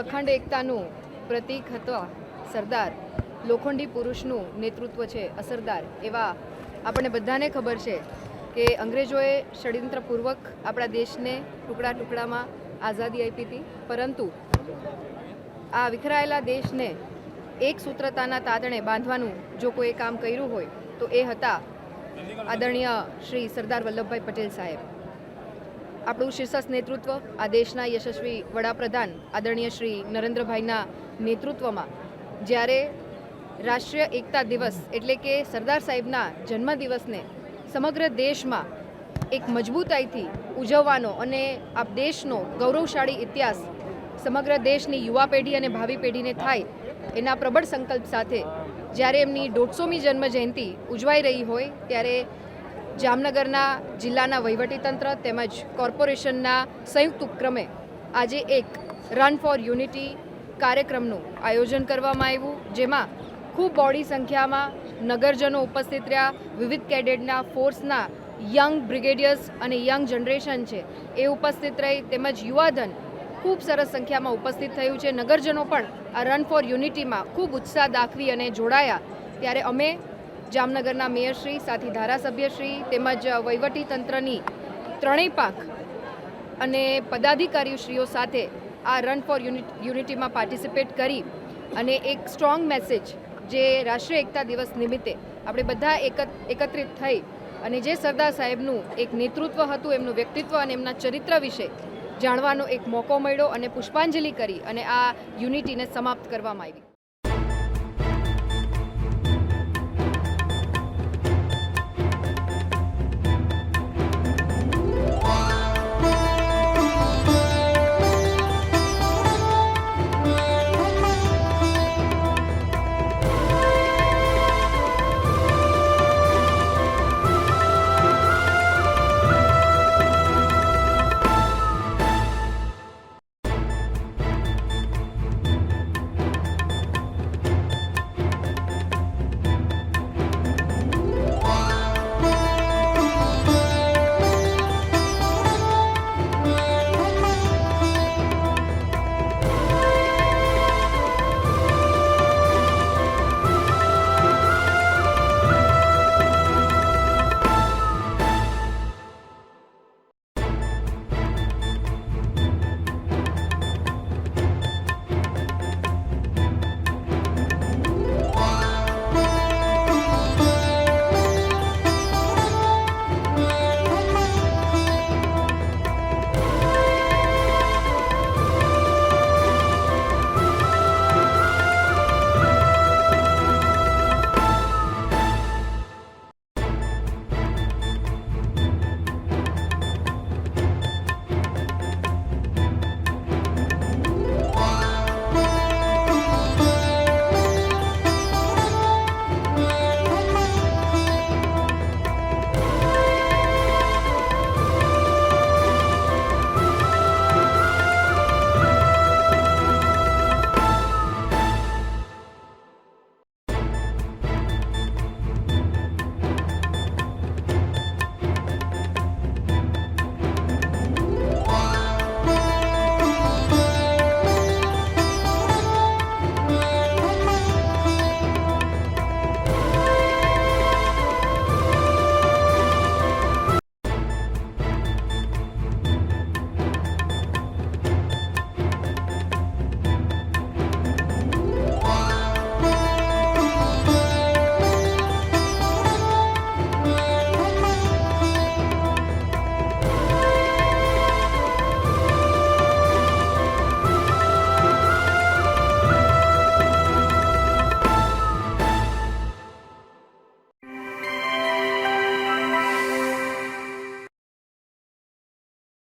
અખંડ એકતાનું પ્રતીક હતા સરદાર, લોખંડી પુરુષનું નેતૃત્વ છે અસરદાર. એવા આપણને બધાને ખબર છે કે અંગ્રેજોએ ષડયંત્રપૂર્વક આપણા દેશને ટુકડા ટુકડામાં આઝાદી આપી હતી. પરંતુ આ વિખરાયેલા દેશને એક સૂત્રતાના તાતણે બાંધવાનું જો કોઈ કામ કર્યું હોય તો એ હતા આદરણીય શ્રી સરદાર વલ્લભભાઈ પટેલ સાહેબ. આપણું શીર્ષસ નેતૃત્વ આ દેશના યશસ્વી વડાપ્રધાન આદરણીય શ્રી નરેન્દ્રભાઈના નેતૃત્વમાં. જ્યારે રાષ્ટ્રીય એકતા દિવસ એટલે કે સરદાર સાહેબના જન્મદિવસને સમગ્ર દેશમાં એક મજબૂતાઈથી ઉજવવાનો અને આ દેશનો ગૌરવશાળી ઇતિહાસ સમગ્ર દેશની યુવા પેઢી અને ભાવિ પેઢીને થાય એના પ્રબળ સંકલ્પ સાથે જ્યારે એમની દોઢસોમી જન્મ જયંતિ ઉજવાઈ રહી હોય ત્યારે જામનગરના જિલ્લાના વહીવટીતંત્ર તેમજ કોર્પોરેશનના સંયુક્ત ઉપક્રમે આજે એક રન ફોર યુનિટી કાર્યક્રમનું આયોજન કરવામાં આવ્યું, જેમાં ખૂબ બોડી સંખ્યામાં નગરજનો ઉપસ્થિત રહ્યા. વિવિધ કેડેટના ફોર્સના યંગ બ્રિગેડિયર્સ અને યંગ જનરેશન છે એ ઉપસ્થિત રહી. તેમજ યુવાધન ખૂબ સરસ સંખ્યામાં ઉપસ્થિત થયું છે. નગરજનો પણ આ રન ફોર યુનિટીમાં ખૂબ ઉત્સાહ દાખવી અને જોડાયા. ત્યારે અમે જામનગરના મેયરશ્રી સાથી ધારાસભ્યશ્રી તેમજ વહીવટી તંત્રની ત્રણેય પાંખ અને પદાધિકારીશ્રીઓ સાથે આ રન ફોર યુનિટીમાં પાર્ટિસિપેટ કરી અને એક સ્ટ્રોંગ મેસેજ જે રાષ્ટ્રીય એકતા દિવસ નિમિત્તે આપણે બધા એકત, એકત્રિત થઈ અને જે સરદાર સાહેબનું એક નેતૃત્વ હતું, એમનું વ્યક્તિત્વ અને એમના ચરિત્ર વિશે જાણવાનો એક મોકો મળ્યો અને પુષ્પાંજલિ કરી અને આ યુનિટીને સમાપ્ત કરવામાં આવી.